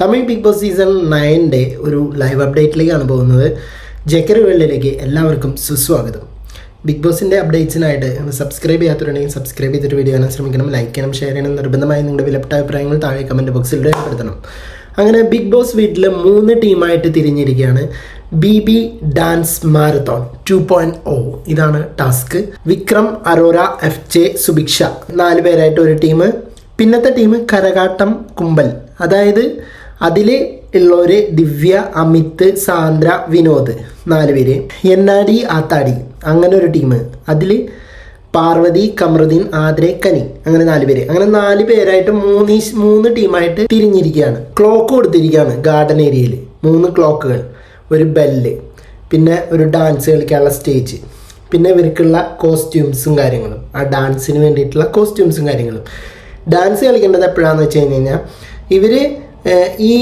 Tamil Bigg Boss season nine ഒരു live അപ്ഡേറ്റിലേക്കാണ് പോകുന്നത്. ജക്കറി വേൾഡിലേക്ക് എല്ലാവർക്കും സുസ്വാഗതം. ബിഗ് ബോസിന്റെ അപ്ഡേറ്റ്സിനായിട്ട് സബ്സ്ക്രൈബ് ചെയ്യാത്തവരുണ്ടെങ്കിൽ സബ്സ്ക്രൈബ് ചെയ്തിട്ട് വീഡിയോ കാണാൻ ശ്രമിക്കണം. ലൈക്ക് ചെയ്യണം ഷെയർ ചെയ്യണം. നിർബന്ധമായി നിങ്ങളുടെ വിലപ്പെട്ട അഭിപ്രായങ്ങൾ താഴെ കമന്റ് ബോക്സിൽ രേഖപ്പെടുത്തണം. അങ്ങനെ ബിഗ് ബോസ് വീട്ടിൽ മൂന്ന് ടീമായിട്ട് തിരിഞ്ഞിരിക്കുകയാണ്. B B dance marathon two point O ഇതാണ് task Vikram Arora F J Subhiksha നാല് പേരായിട്ട് ഒരു ടീം പിന്നത്തെ ടീം കരകാട്ടം കുമ്പൽ. അതായത് അതിൽ ഉള്ളവര് ദിവ്യ അമിത് സാന്ദ്ര വിനോദ് നാല് പേര്. എൻ ആർ ഡി ആത്താടി. അങ്ങനെ ഒരു ടീം അതിൽ പാർവതി കമറുദ്ദീൻ ആദ്രെ കനി. അങ്ങനെ നാല് പേര്. അങ്ങനെ നാല് പേരായിട്ട് മൂന്ന് മൂന്ന് ടീമായിട്ട് തിരിഞ്ഞിരിക്കുകയാണ്. ക്ലോക്ക് കൊടുത്തിരിക്കുകയാണ് ഗാർഡൻ ഏരിയയിൽ മൂന്ന് ക്ലോക്കുകൾ ഒരു ബെല്ല് പിന്നെ ഒരു ഡാൻസ് കളിക്കാനുള്ള സ്റ്റേജ് പിന്നെ ഇവർക്കുള്ള കോസ്റ്റ്യൂംസും കാര്യങ്ങളും. ആ ഡാൻസിന് വേണ്ടിയിട്ടുള്ള കോസ്റ്റ്യൂംസും കാര്യങ്ങളും. ഡാൻസ് കളിക്കേണ്ടത് എപ്പോഴാണെന്ന് വെച്ച് കഴിഞ്ഞ് കഴിഞ്ഞാൽ ഏഹ്, ഈ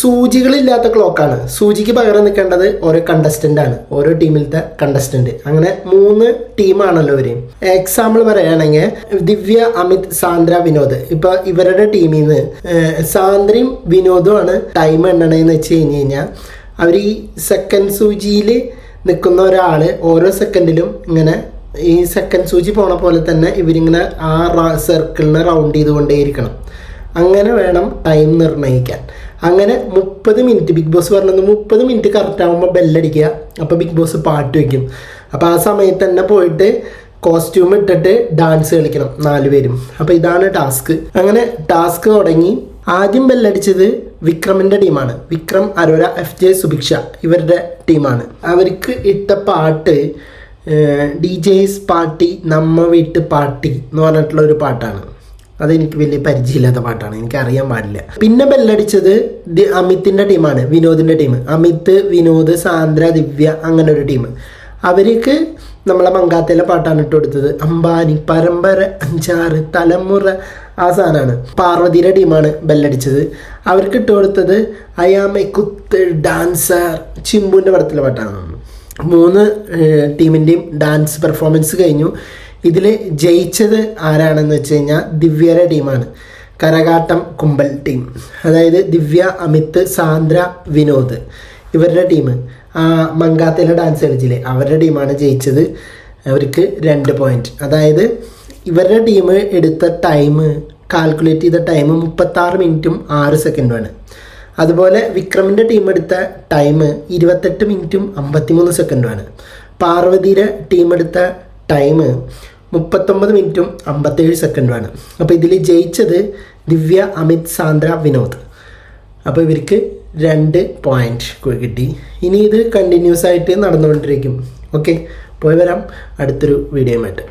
സൂചികളില്ലാത്ത ക്ലോക്കാണ്. സൂചിക്ക് പകരം നിൽക്കേണ്ടത് ഓരോ കണ്ടസ്റ്റന്റ് ആണ്. ഓരോ ടീമിലത്തെ കണ്ടസ്റ്റന്റ് അങ്ങനെ മൂന്ന് ടീമാണല്ലോ ഇവർ. എക്സാമ്പിൾ പറയുകയാണെങ്കിൽ ദിവ്യ അമിത് സാന്ദ്ര വിനോദ്. ഇപ്പൊ ഇവരുടെ ടീമിൽ നിന്ന് സാന്ദ്രയും വിനോദുമാണ് ടൈം എണ്ണണേന്ന് വെച്ച് കഴിഞ്ഞ് കഴിഞ്ഞാൽ അവർ ഈ സെക്കൻഡ് സൂചിയിൽ നിൽക്കുന്ന ഒരാൾ ഓരോ സെക്കൻഡിലും ഇങ്ങനെ ഈ സെക്കൻഡ് സൂചി പോണ പോലെ തന്നെ ഇവരിങ്ങനെ ആ സർക്കിളിനെ റൗണ്ട് ചെയ്തുകൊണ്ടേയിരിക്കണം. അങ്ങനെ വേണം ടൈം നിർണയിക്കാൻ. അങ്ങനെ മുപ്പത് മിനിറ്റ് ബിഗ് ബോസ് പറഞ്ഞത് മുപ്പത് മിനിറ്റ് കറക്റ്റ് ആകുമ്പോൾ ബെല്ലടിക്കുക അപ്പോൾ ബിഗ് ബോസ് പാട്ട് വയ്ക്കും അപ്പോൾ ആ സമയത്ത് തന്നെ പോയിട്ട് കോസ്റ്റ്യൂം ഇട്ടിട്ട് ഡാൻസ് കളിക്കണം നാലുപേരും അപ്പോൾ ഇതാണ് ടാസ്ക് അങ്ങനെ ടാസ്ക് തുടങ്ങി. ആദ്യം ബെല്ലടിച്ചത് വിക്രമിന്റെ ടീമാണ് വിക്രം അരോര എഫ് ജെ സുഭിക്ഷ ഇവരുടെ ടീമാണ് അവർക്ക് ഇട്ട പാട്ട് ഡി ജെസ് പാർട്ടി നമ്മ വീട്ട് പാർട്ടി എന്ന് പറഞ്ഞിട്ടുള്ള ഒരു പാട്ടാണ്. അതെനിക്ക് വലിയ പരിചയമില്ലാത്ത പാട്ടാണ്. എനിക്ക് അറിയാൻ പാടില്ല. പിന്നെ ബെല്ലടിച്ചത് അമിത്തിന്റെ ടീമാണ് വിനോദിന്റെ ടീം. അമിത് വിനോദ് സാന്ദ്ര ദിവ്യ അങ്ങനെ ഒരു ടീം. അവർക്ക് നമ്മളെ മങ്കാത്തയിലെ പാട്ടാണ് ഇട്ട് കൊടുത്തത്. അംബാനി പരമ്പര അഞ്ചാറ് തലമുറ ആ സാധനമാണ്. പാർവതിയുടെ ടീമാണ് ബെല്ലടിച്ചത്. അവർക്ക് ഇട്ട് കൊടുത്തത് അയാമ കുത്ത് ഡാൻസർ ചിമ്പുവിന്റെ പടത്തിലെ പാട്ടാണ്. മൂന്ന് ടീമിന്റെയും ഡാൻസ് പെർഫോമൻസ് കഴിഞ്ഞു. ഇതിൽ ജയിച്ചത് ആരാണെന്ന് വെച്ച് കഴിഞ്ഞാൽ ദിവ്യയുടെ ടീമാണ് കരകാട്ടം കുമ്പൽ ടീം അതായത് ദിവ്യ അമിത് സാന്ദ്ര വിനോദ് ഇവരുടെ ടീം മങ്കാത്തയിലെ ഡാൻസ് കളിച്ചില്ലേ? അവരുടെ ടീമാണ് ജയിച്ചത്. അവർക്ക് രണ്ട് പോയിന്റ് അതായത് ഇവരുടെ ടീം എടുത്ത ടൈം കാൽക്കുലേറ്റ് ചെയ്ത ടൈം മുപ്പത്താറ് മിനിറ്റും ആറ് സെക്കൻഡുമാണ് അതുപോലെ വിക്രമിന്റെ ടീം എടുത്ത ടൈം ഇരുപത്തെട്ട് മിനിറ്റും അമ്പത്തിമൂന്ന് സെക്കൻഡുമാണ് പാർവതിയുടെ ടീം എടുത്ത ടൈം മുപ്പത്തൊമ്പത് മിനിറ്റും അമ്പത്തേഴ് സെക്കൻഡുമാണ്. അപ്പോൾ ഇതിൽ ജയിച്ചത് ദിവ്യ അമിത് സാന്ദ്ര വിനോദ്. അപ്പോൾ ഇവർക്ക് രണ്ട് പോയിന്റ് കിട്ടി. ഇനി ഇത് കണ്ടിന്യൂസ് ആയിട്ട് നടന്നുകൊണ്ടിരിക്കും. ഓക്കെ പോയി വരാം. അടുത്തൊരു വീഡിയോയുമായിട്ട്